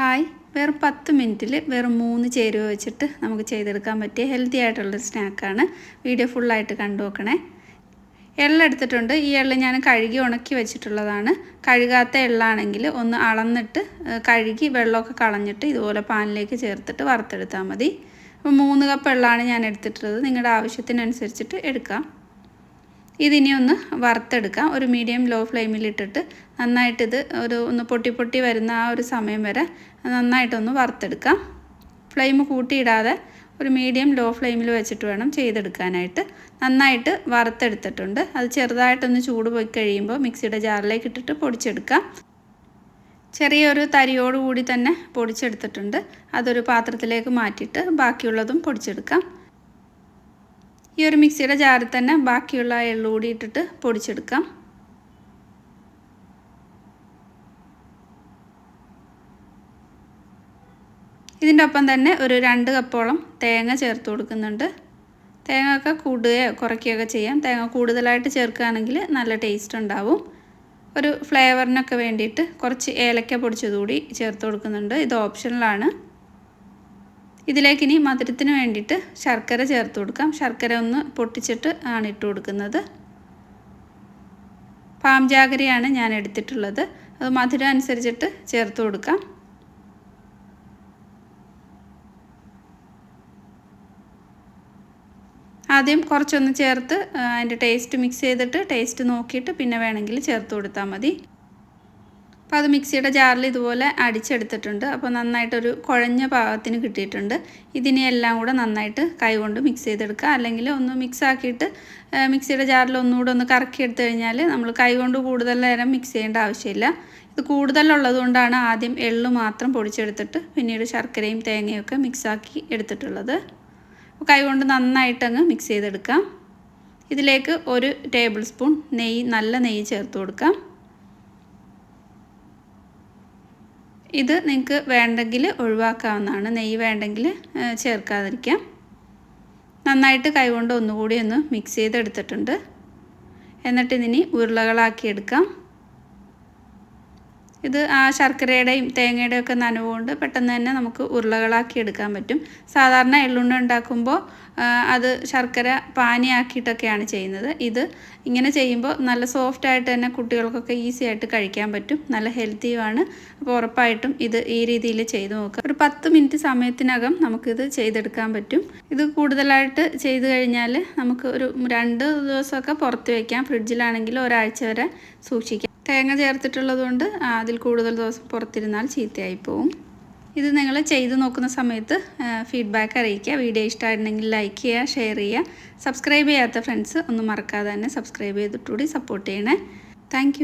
Hi. വെറും പത്ത് മിനിറ്റിൽ വെറും മൂന്ന് ചേരുവ വെച്ചിട്ട് നമുക്ക് ചെയ്തെടുക്കാൻ പറ്റിയ ഹെൽത്തി ആയിട്ടുള്ളൊരു സ്നാക്കാണ്. വീഡിയോ ഫുള്ളായിട്ട് കണ്ടു നോക്കണേ. എള്ള എടുത്തിട്ടുണ്ട്. ഈ എള്ള ഞാൻ കഴുകി ഉണക്കി വെച്ചിട്ടുള്ളതാണ്. കഴുകാത്ത എള്ളാണെങ്കിൽ ഒന്ന് അളന്നിട്ട് കഴുകി വെള്ളമൊക്കെ കളഞ്ഞിട്ട് ഇതുപോലെ പാനിലേക്ക് ചേർത്തിട്ട് വറുത്തെടുത്താൽ മതി. അപ്പോൾ മൂന്ന് കപ്പ് എള്ളാണ് ഞാൻ എടുത്തിട്ടുള്ളത്. നിങ്ങളുടെ ആവശ്യത്തിനനുസരിച്ചിട്ട് എടുക്കാം. ഇതിനി ഒന്ന് വറുത്തെടുക്കാം. ഒരു മീഡിയം ലോ ഫ്ലെയിമിലിട്ടിട്ട് നന്നായിട്ടിത് ഒരു ഒന്ന് പൊട്ടി പൊട്ടി വരുന്ന ആ ഒരു സമയം വരെ നന്നായിട്ടൊന്ന് വറുത്തെടുക്കാം. ഫ്ലെയിം കൂട്ടിയിടാതെ ഒരു മീഡിയം ലോ ഫ്ലെയിമിൽ വെച്ചിട്ട് വേണം ചെയ്തെടുക്കാനായിട്ട്. നന്നായിട്ട് വറുത്തെടുത്തിട്ടുണ്ട്. അത് ചെറുതായിട്ടൊന്ന് ചൂട് പോയി കഴിയുമ്പോൾ മിക്സിയുടെ ജാറിലേക്ക് ഇട്ടിട്ട് പൊടിച്ചെടുക്കാം. ചെറിയൊരു തരിയോടുകൂടി തന്നെ പൊടിച്ചെടുത്തിട്ടുണ്ട്. അതൊരു പാത്രത്തിലേക്ക് മാറ്റിയിട്ട് ബാക്കിയുള്ളതും പൊടിച്ചെടുക്കാം. ഈ ഒരു മിക്സിയുടെ ജാറിൽ തന്നെ ബാക്കിയുള്ള എള്ളു കൂടി ഇട്ടിട്ട് പൊടിച്ചെടുക്കാം. ഇതിന്റെ ഒപ്പം തന്നെ ഒരു രണ്ട് കപ്പോളം തേങ്ങ ചേർത്ത് കൊടുക്കുന്നുണ്ട്. തേങ്ങ ഒക്കെ കൂടുകയോ കുറയ്ക്കുകയൊക്കെ ചെയ്യാം. തേങ്ങ കൂടുതലായിട്ട് ചേർക്കുകയാണെങ്കിൽ നല്ല ടേസ്റ്റ് ഉണ്ടാവും. ഒരു ഫ്ലേവറിനൊക്കെ വേണ്ടിയിട്ട് കുറച്ച് ഏലക്ക പൊടിച്ചതുകൂടി ചേർത്ത് കൊടുക്കുന്നുണ്ട്. ഇത് ഓപ്ഷണലാണ് ഇതിലേക്ക് ഇനി മധുരത്തിന് വേണ്ടിയിട്ട് ശർക്കര ചേർത്ത് കൊടുക്കാം. ശർക്കര ഒന്ന് പൊട്ടിച്ചിട്ട് ആണ് ഇട്ട് കൊടുക്കുന്നത്. പാം ജാഗരിയാണ് ഞാൻ എടുത്തിട്ടുള്ളത്. അത് മധുരം അനുസരിച്ചിട്ട് ചേർത്ത് കൊടുക്കാം. ആദ്യം കുറച്ചൊന്ന് ചേർത്ത് അതിന്റെ ടേസ്റ്റ് മിക്സ് ചെയ്തിട്ട് ടേസ്റ്റ് നോക്കിയിട്ട് പിന്നെ വേണമെങ്കിൽ ചേർത്ത് കൊടുത്താൽ മതി. അപ്പോൾ അത് മിക്സിയുടെ ജാറിൽ ഇതുപോലെ അടിച്ചെടുത്തിട്ടുണ്ട്. അപ്പോൾ നന്നായിട്ടൊരു കുഴഞ്ഞ പാകത്തിന് കിട്ടിയിട്ടുണ്ട്. ഇതിനെ എല്ലാം കൂടെ നന്നായിട്ട് കൈകൊണ്ട് മിക്സ് ചെയ്തെടുക്കുക. അല്ലെങ്കിൽ ഒന്ന് മിക്സ് ആക്കിയിട്ട് മിക്സിയുടെ ജാറിൽ ഒന്നുകൂടെ ഒന്ന് കറക്കി എടുത്തു കഴിഞ്ഞാൽ നമ്മൾ കൈകൊണ്ട് കൂടുതൽ നേരം മിക്സ് ചെയ്യേണ്ട ആവശ്യമില്ല. ഇത് കൂടുതലുള്ളത് കൊണ്ടാണ് ആദ്യം എള്ള് മാത്രം പൊടിച്ചെടുത്തിട്ട് പിന്നീട് ശർക്കരയും തേങ്ങയും ഒക്കെ മിക്സാക്കി എടുത്തിട്ടുള്ളത്. അപ്പോൾ കൈകൊണ്ട് നന്നായിട്ടങ്ങ് മിക്സ് ചെയ്തെടുക്കാം. ഇതിലേക്ക് ഒരു ടേബിൾ സ്പൂൺ നെയ്യ് നല്ല നെയ്യ് ചേർത്ത് കൊടുക്കാം. ഇത് നിങ്ങൾക്ക് വേണ്ടെങ്കിൽ ഒഴിവാക്കാവുന്നതാണ്. നെയ്യ് വേണ്ടെങ്കിൽ ചേർക്കാതിരിക്കാം. നന്നായിട്ട് കൈകൊണ്ട് ഒന്നുകൂടി ഒന്ന് മിക്സ് ചെയ്തെടുത്തിട്ടുണ്ട്. എന്നിട്ട് ഇതിനി ഉരുളകളാക്കി എടുക്കാം ഇത് ആ ശർക്കരയുടെയും തേങ്ങയുടെയും ഒക്കെ നനവുകൊണ്ട് പെട്ടെന്ന് തന്നെ നമുക്ക് ഉരുളകളാക്കി എടുക്കാൻ പറ്റും. സാധാരണ എള്ളുണ്ട ഉണ്ടാക്കുമ്പോൾ അത് ശർക്കര പാനിയാക്കിയിട്ടൊക്കെയാണ് ചെയ്യുന്നത്. ഇത് ഇങ്ങനെ ചെയ്യുമ്പോൾ നല്ല സോഫ്റ്റ് ആയിട്ട് തന്നെ കുട്ടികൾക്കൊക്കെ ഈസി ആയിട്ട് കഴിക്കാൻ പറ്റും. നല്ല ഹെൽത്തിയുമാണ് അപ്പോൾ ഉറപ്പായിട്ടും ഇത് ഈ രീതിയിൽ ചെയ്തു നോക്കുക. ഒരു പത്ത് മിനിറ്റ് സമയത്തിനകം നമുക്കിത് ചെയ്തെടുക്കാൻ പറ്റും. ഇത് കൂടുതലായിട്ട് ചെയ്തു കഴിഞ്ഞാൽ നമുക്ക് ഒരു രണ്ട് ദിവസമൊക്കെ പുറത്ത് വയ്ക്കാം ഫ്രിഡ്ജിലാണെങ്കിൽ ഒരാഴ്ച വരെ സൂക്ഷിക്കാം. തേങ്ങ ചേർത്തിട്ടുള്ളത് കൊണ്ട് അതിൽ കൂടുതൽ ദിവസം പുറത്തിരുന്നാൽ ചീത്തയായി പോവും. ഇത് നിങ്ങൾ ചെയ്തു നോക്കുന്ന സമയത്ത് ഫീഡ്ബാക്ക് അറിയിക്കുക. വീഡിയോ ഇഷ്ടമായിട്ടുണ്ടെങ്കിൽ ലൈക്ക് ചെയ്യുക ഷെയർ ചെയ്യുക. സബ്സ്ക്രൈബ് ചെയ്യാത്ത ഫ്രണ്ട്സ് ഒന്നും മറക്കാതെ തന്നെ സബ്സ്ക്രൈബ് ചെയ്തിട്ടുകൂടി സപ്പോർട്ട് ചെയ്യണേ. താങ്ക്